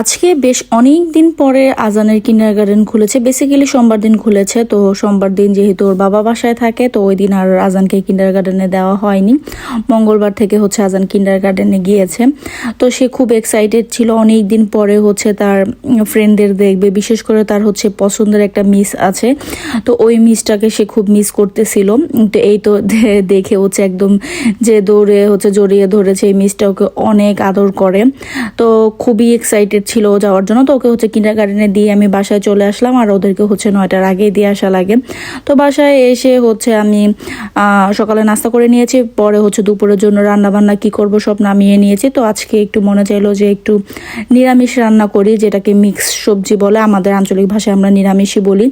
আজকে বেশ অনেক দিন পরে আজানের কিন্ডার গার্ডেন খুলেছে। বেসিক্যালি সোমবার দিন খুলেছে, তো সোমবার দিন যেহেতু ওর বাবা বাসায় থাকে, তো ওই দিন আর আজানকে কিন্ডার গার্ডেনে দেওয়া হয়নি। মঙ্গলবার থেকে হচ্ছে আজান কিন্ডার গার্ডেনে গিয়েছে। তো সে খুব এক্সাইটেড ছিল। অনেক দিন পরে হচ্ছে তার ফ্রেন্ডদের দেখবে, বিশেষ করে তার হচ্ছে পছন্দের একটা মিস আছে। তো ওই মিসটাকে সে খুব মিস করতেছিল। তো এই তো দেখে হচ্ছে একদম যে দৌড়ে হচ্ছে জড়িয়ে ধরেছে, এই মিসটা ওকে অনেক আদর করে। তো খুবই এক্সাইটেড ছিল যাওয়ার জন্য, তো ওকে হচ্ছে কিন্ডার গার্ডেনে দিয়ে আমি বাসায় চলে আসলাম আর ওদেরকে হচ্ছে নয়টার আগেই দিয়ে আসা লাগে। তো বাসায় এসে হচ্ছে আমি সকালে নাস্তা করে নিয়েছি, পরে হচ্ছে দুপুরের জন্য রান্না বান্না কি করব সব নামিয়ে নিয়েছি। তো আজকে একটু মনে চাইলো যে একটু নিরামিষ রান্না করি, যেটাকে মিক্স সবজি বলে, আমাদের আঞ্চলিক ভাষায় আমরা নিরামিষই বলি।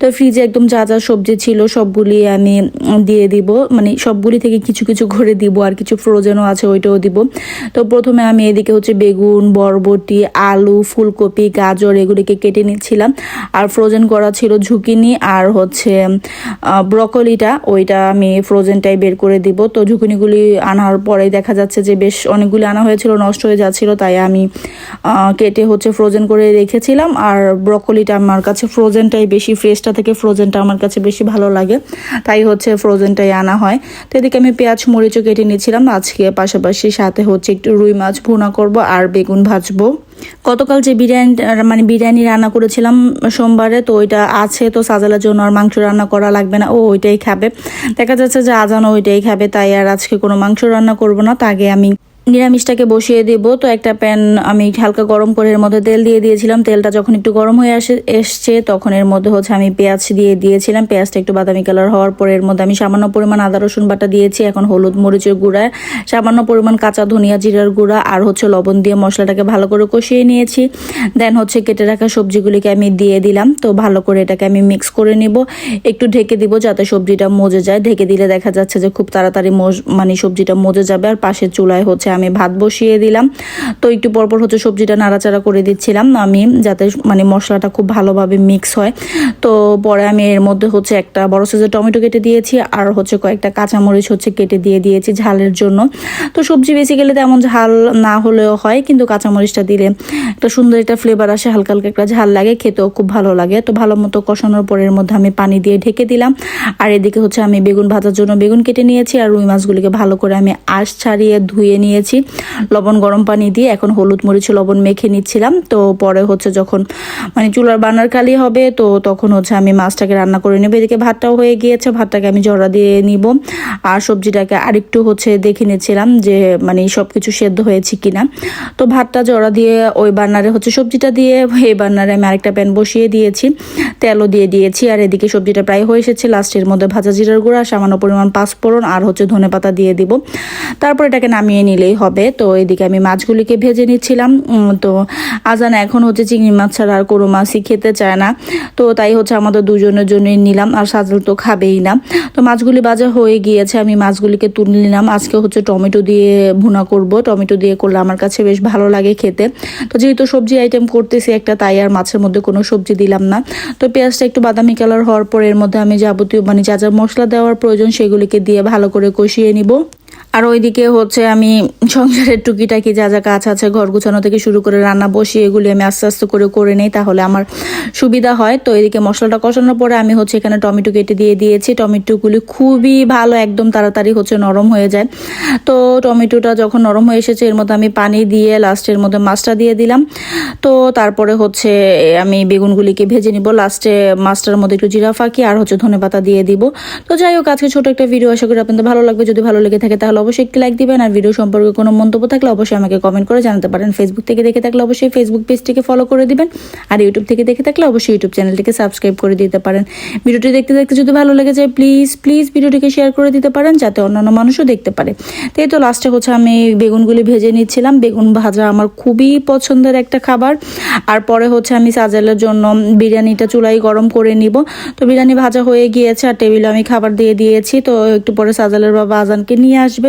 তো ফ্রিজে একদম যা যা সবজি ছিল সবগুলি আমি দিয়ে দিব মানে সবগুলি থেকে কিছু কিছু করে দিব আর কিছু ফ্রোজেনও আছে ওইটাও দিব। তো প্রথমে আমি এদিকে হচ্ছে বেগুন, বরবটি আলু, ফুলকপি, গাজর এগুলিকে কেটে নিচ্ছিলাম। আর ফ্রোজেন করা ছিল ঝুঁকিনি। আর হচ্ছে ব্রকলিটা, ওইটা আমি ফ্রোজেনটাই বের করে দিব। তো ঝুঁকিনিগুলি আনার পরেই দেখা যাচ্ছে যে বেশ অনেকগুলি আনা হয়েছিল, নষ্ট হয়ে যাচ্ছিল, তাই আমি কেটে হচ্ছে ফ্রোজেন করে রেখেছিলাম। আর ব্রকলিটা আমার কাছে ফ্রোজেনটাই বেশি ফ্রেশটা থেকে ফ্রোজেনটা আমার কাছে বেশি ভালো লাগে। তাই হচ্ছে ফ্রোজেনটাই আনা হয়। তো এদিকে আমি পেঁয়াজ, মরিচও কেটে নিয়েছিলাম আজকে পাশাপাশি সাথে হচ্ছে একটু রুই মাছ ভুনা করব আর বেগুন ভাজবো। গতকাল যে বিরিয়ানি মানে বিরিয়ানি রান্না করেছিলাম সোমবারে, তো ওইটা আছে, তো সাজালার জন্য আর মাংস রান্না করা লাগবে না, ও ওইটাই খাবে। দেখা যাচ্ছে যে আজানো ওইটাই খাবে, তাই আর আজকে কোনো মাংস রান্না করব না তো আগে আমি নিরামিষটাকে বসিয়ে দেব। তো একটা প্যান আমি হালকা গরম করে এর মধ্যে তেল দিয়ে দিয়েছিলাম। তেলটা যখন একটু গরম হয়ে আসে, এসছে, তখন এর মধ্যে হচ্ছে আমি পেঁয়াজ দিয়ে দিয়েছিলাম। পেঁয়াজটা একটু বাদামি কালার হওয়ার পরে এর মধ্যে আমি সামান্য পরিমাণ আদা, রসুন বাটা দিয়েছি, এখন হলুদ মরিচের গুঁড়া, সামান্য পরিমাণ কাঁচা ধনিয়া জিরার গুঁড়া, আর হচ্ছে লবণ দিয়ে মশলাটাকে ভালো করে কষিয়ে নিয়েছি। দেন হচ্ছে কেটে রাখা সবজিগুলিকে আমি দিয়ে দিলাম। তো ভালো করে এটাকে আমি মিক্স করে নিব। একটু ঢেকে দিব যাতে সবজিটা মজে যায়। ঢেকে দিলে দেখা যাচ্ছে যে খুব তাড়াতাড়ি মানে সবজিটা মজে যাবে। আর পাশের চুলায় হচ্ছে আমি ভাত বসিয়ে দিলাম। তো একটু পরপর হচ্ছে সবজিটা নাড়াচাড়া করে দিচ্ছিলাম। আমি যাতে মানে মশলাটা খুব ভালোভাবে মিক্স হয়। তো পরে আমি এর মধ্যে হচ্ছে একটা বড় সাইজের টমেটো কেটে দিয়েছি আর হচ্ছে কয়েকটা কাঁচামরিচ হচ্ছে কেটে দিয়ে দিয়েছি ঝালের জন্য। তো সবজি বেসিক্যালি তেমন ঝাল না হলেও হয়, কিন্তু কাঁচামরিচটা দিলে একটা সুন্দর একটা ফ্লেভার আসে, হালকা হালকা একটা ঝাল লাগে, খেতেও খুব ভালো লাগে। তো ভালো মতো কষানোর পরে এর মধ্যে আমি পানি দিয়ে ঢেকে দিলাম। আর এদিকে হচ্ছে আমি বেগুন ভাজার জন্য বেগুন কেটে নিয়েছি আর রুই মাছগুলিকে ভালো করে আমি আঁশ ছাড়িয়ে ধুয়ে নিয়েছি লবণ, গরম পানি দিয়ে এখন হলুদ, মরিচ, লবণ মেখে নিচ্ছিলাম। তো পরে হচ্ছে যখন মানে চুলার বানার কালি হবে, তো তখন হচ্ছে আমি মাছটাকে রান্না করে নেব। এদিকে ভাতটাও হয়ে গিয়েছে, ভাতটাকে আমি জড়া দিয়ে নিব। আর সবজিটাকে আরেকটু হচ্ছে দেখে নিচ্ছিলাম যে মানে সব কিছু সেদ্ধ হয়েছে কিনা। তো ভাতটা জড়া দিয়ে ওই বার্নারে হচ্ছে সবজিটা দিয়ে, এই বার্নারে আমি আরেকটা প্যান বসিয়ে দিয়েছি, তেলও দিয়ে দিয়েছি। আর এদিকে সবজিটা প্রায় হয়ে এসেছে, লাস্টের মধ্যে ভাজা জিরার গুঁড়া, সামান্য পরিমাণ পাঁচ পাঁচফোড়ন আর হচ্ছে ধনে পাতা দিয়ে দিব। তারপর এটাকে নামিয়ে নিলেই হবে। তো এদিকে আমি মাছগুলিকে ভেজে নিচ্ছিলাম। তো আজান এখন হচ্ছে চিংড়ি মাছ ছাড়া আর কোনো মাছই খেতে চায় না। তো তাই হচ্ছে আমাদের দুজনের জন্যই নিলাম, আর সাজল তো খাবেই না। তো মাছগুলি বাজার হয়ে গিয়েছে, আমি মাছগুলিকে তুলে নিলাম। আজকে হচ্ছে টমেটো দিয়ে ভুনা করব। টমেটো দিয়ে করলে আমার কাছে বেশ ভালো লাগে খেতে। তো যেহেতু সবজি আইটেম করতেছি একটা, তাই আর মাছের মধ্যে কোনো সবজি দিলাম না। তো পেঁয়াজটা একটু বাদামি কালার হওয়ার পর এর মধ্যে আমি যাবতীয় মানে যা যা মশলা দেওয়ার প্রয়োজন সেগুলিকে দিয়ে ভালো করে কষিয়ে নিব। আর ওইদিকে হচ্ছে আমি সংসারের টুকিটাকি যা যা কাজ আছে, ঘর গুছানো থেকে শুরু করে রান্না বসি এগুলি আমি আস্তে আস্তে করে করে নেই, তাহলে আমার সুবিধা হয়। তো এদিকে মশলাটা কষানোর পরে আমি হচ্ছে এখানে টমেটো কেটে দিয়ে দিয়েছি। টমেটোগুলি খুবই ভালো, একদম তাড়াতাড়ি হচ্ছে নরম হয়ে যায়। তো টমেটোটা যখন নরম হয়ে এসেছে, এর মধ্যে আমি পানি দিয়ে লাস্টের মধ্যে মাছটা দিয়ে দিলাম। তো তারপরে হচ্ছে আমি বেগুনগুলিকে ভেজে নিব। লাস্টে মাছটার মধ্যে একটু জিরা ফাঁকি আর হচ্ছে ধনে পাতা দিয়ে দিব। তো যাই হোক, আজকে ছোট একটা ভিডিও আশা করি আপনাদের ভালো লাগবে। যদি ভালো লেগে থাকে তাহলে অবশ্যই একটি লাইক দিবেন আর ভিডিও সম্পর্কে কোনো মন্তব্য থাকলে অবশ্যই আমাকে কমেন্ট করে জানাতে পারেন। ফেসবুক থেকে দেখে থাকলে অবশ্যই ফেসবুক পেজটিকে ফলো করে দিবেন আর ইউটিউব থেকে দেখে থাকলে অবশ্যই ইউটিউব চ্যানেলটিকে সাবস্ক্রাইব করে দিতে পারেন। ভিডিওটি দেখতে দেখতে যদি ভালো লেগে যায় প্লিজ প্লিজ ভিডিওটিকে শেয়ার করে দিতে পারেন যাতে অন্যান্য মানুষও দেখতে পারে। তো এই তো লাস্টে হচ্ছে আমি বেগুনগুলি ভেজে নিচ্ছিলাম। বেগুন ভাজা আমার খুবই পছন্দের একটা খাবার। আর পরে হচ্ছে আমি সাজালের জন্য বিরিয়ানিটা চুলাই গরম করে নিব। তো বিরিয়ানি ভাজা হয়ে গিয়েছে আর টেবিলে আমি খাবার দিয়ে দিয়েছি। তো একটু পরে সাজালের বাবা আজানকে নিয়ে আসবে।